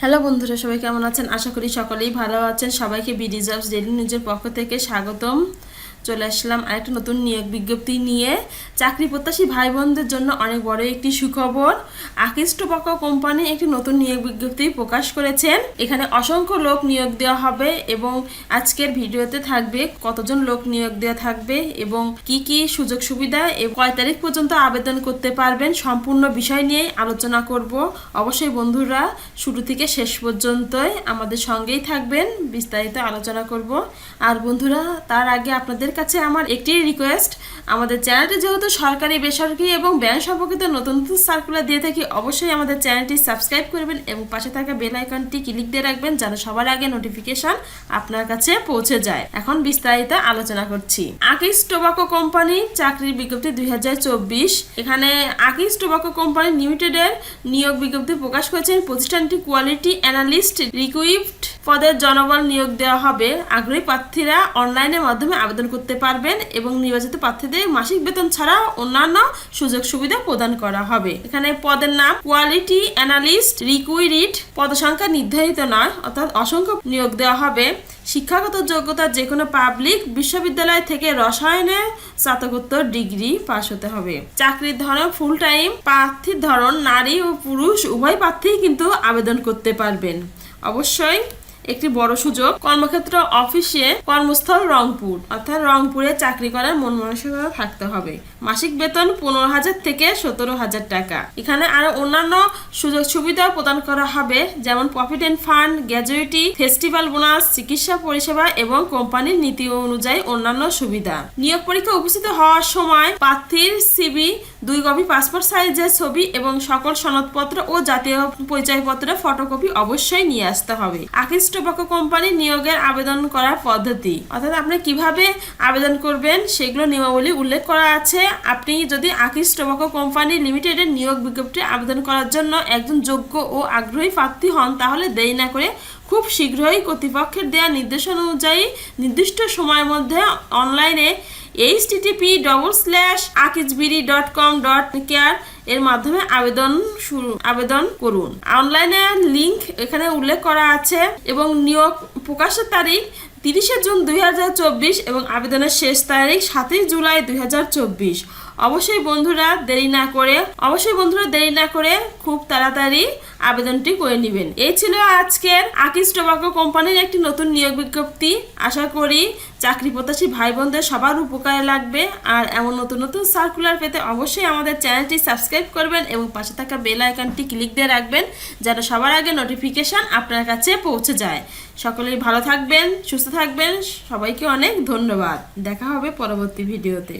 Hello বন্ধুরা, সবাই কেমন আছেন? আশা করি সকলেই ভালো আছেন। সবাইকে বি ডিজার্ভস ডেলি নিউজের পক্ষ থেকে স্বাগতম। চলে আসলাম আরেকটা নতুন নিয়োগ বিজ্ঞপ্তি নিয়ে। চাকরি প্রত্যাশী ভাই বোনদের জন্য অনেক বড় একটি সুখবর। আকৃষ্ট পক্ষ কোম্পানি একটি নতুন নিয়োগ বিজ্ঞপ্তি প্রকাশ করেছেন। এখানে অসংখ্য লোক নিয়োগ দেওয়া হবে এবং আজকের ভিডিওতে থাকবে কতজন লোক নিয়োগ দেওয়া থাকবে এবং কি কি সুযোগ সুবিধা কয় তারিখ পর্যন্ত আবেদন করতে পারবেন সম্পূর্ণ বিষয় নিয়ে আলোচনা করব। অবশ্যই বন্ধুরা, শুরু থেকে শেষ পর্যন্তই আমাদের সঙ্গেই থাকবেন, বিস্তারিত আলোচনা করব। আর বন্ধুরা, তার আগে আপনাদের কাছে আমার একটি রিকোয়েস্ট আমাদের চ্যানেলটি যেহেতু সরকারি, বেসরকারি এবং ব্যাংক সম্পর্কিত নতুন নতুন সার্কুলার দিয়ে থাকি, অবশ্যই আমাদের চ্যানেলটি সাবস্ক্রাইব করবেন এবং পাশে থাকা বেল আইকনটি ক্লিক দিয়ে রাখবেন যেন সবার আগে নোটিফিকেশন আপনার কাছে পৌঁছে যায়। এখন বিস্তারিত আলোচনা করছি। আকিস টোবাকো কোম্পানি চাকরির বিজ্ঞপ্তি দুই হাজার চব্বিশ। এখানে আকিস টোবাকো কোম্পানি লিমিটেডের নিয়োগ বিজ্ঞপ্তি প্রকাশ করেছেন প্রতিষ্ঠানটি কোয়ালিটি অ্যানালিস্ট রিকুইপড পদের জনবল নিয়োগ দেওয়া হবে। আগ্রহী প্রার্থীরা অনলাইনের মাধ্যমে আবেদন করতে পারবেন এবং নির্বাচিত প্রার্থীদের মাসিক বেতন ছাড়াও অন্যান্য সুযোগ সুবিধা প্রদান করা হবে। এখানে পদের নাম কোয়ালিটি অ্যানালিস্ট রিকুইরিড পদসংখ্যা নির্ধারিত নয়, অর্থাৎ অসংখ্য নিয়োগ দেওয়া হবে। শিক্ষাগত যোগ্যতা যে কোনো পাবলিক বিশ্ববিদ্যালয় থেকে রসায়নে স্নাতকোত্তর ডিগ্রি পাশ হতে হবে। চাকরির ধরন ফুল টাইম প্রার্থীর ধরন নারী ও পুরুষ, উভয় প্রার্থীই কিন্তু আবেদন করতে পারবেন। অবশ্যই একটি বড় সুযোগ। কর্মক্ষেত্র অফিসে কর্মস্থল রংপুর, অর্থাৎ রংপুরে চাকরি করার মন মানসিকতা থাকতে হবে। মাসিক বেতন পনেরো হাজার থেকে সতেরো হাজার টাকা। এখানে আরও অন্যান্য সুযোগ সুবিধা প্রদান করা হবে, যেমন provident fund gratuity festival bonus চিকিৎসা পরিষেবা এবং কোম্পানির নীতি অনুযায়ী অন্যান্য সুবিধা। নিয়োগ পরীক্ষা উপস্থিত হওয়ার সময় প্রার্থীর সিবি দুই কপি পাসপোর্ট সাইজের ছবি এবং সকল সনদপত্র ও জাতীয় পরিচয়পত্রের ফটোকপি অবশ্যই নিয়ে আসতে হবে। আকৃষ্ট পক্ষ কোম্পানি নিয়োগের আবেদন করার পদ্ধতি। অর্থাৎ আপনি কীভাবে আবেদন করবেন সেগুলো নিয়মাবলী উল্লেখ করা আছে। আপনি যদি আকৃষ্ট পক্ষ কোম্পানি লিমিটেডের নিয়োগ বিজ্ঞপ্তি আবেদন করার জন্য একজন যোগ্য ও আগ্রহী প্রার্থী হন, তাহলে দেরি না করে খুব শীঘ্রই কর্তৃপক্ষের দেওয়া নির্দেশনা অনুযায়ী নির্দিষ্ট সময়ের মধ্যে অনলাইনে H TTP double slash AkijBD dot com dot care এর মাধ্যমে আবেদন শুরু, আবেদন করুন। অনলাইনে লিংক এখানে উল্লেখ করা আছে এবং নিয়োগ প্রকাশের তারিখ তিরিশে জুন দুই হাজার চব্বিশ এবং আবেদনের শেষ তারিখ সাতই জুলাই দুই হাজার চব্বিশ। অবশ্যই বন্ধুরা দেরি না করে, অবশ্যই বন্ধুরা দেরি না করে খুব তাড়াতাড়ি আবেদনটি করে নেবেন। এই ছিল আজকের আকিস টোবাকো কোম্পানির একটি নতুন নিয়োগ বিজ্ঞপ্তি। আশা করি চাকরি প্রত্যাশী ভাই বোনদের সবার উপকারে লাগবে। আর এমন নতুন নতুন সার্কুলার পেতে অবশ্যই আমাদের চ্যানেলটি সাবস্ক্রাইব করবেন এবং পাশে থাকা বেল আইকনটি ক্লিক দিয়ে রাখবেন যেন সবার আগে নোটিফিকেশন আপনার কাছে পৌঁছে যায়। সকলেই ভালো থাকবেন, সুস্থ থাকবেন। সবাইকে অনেক ধন্যবাদ। দেখা হবে পরবর্তী ভিডিওতে।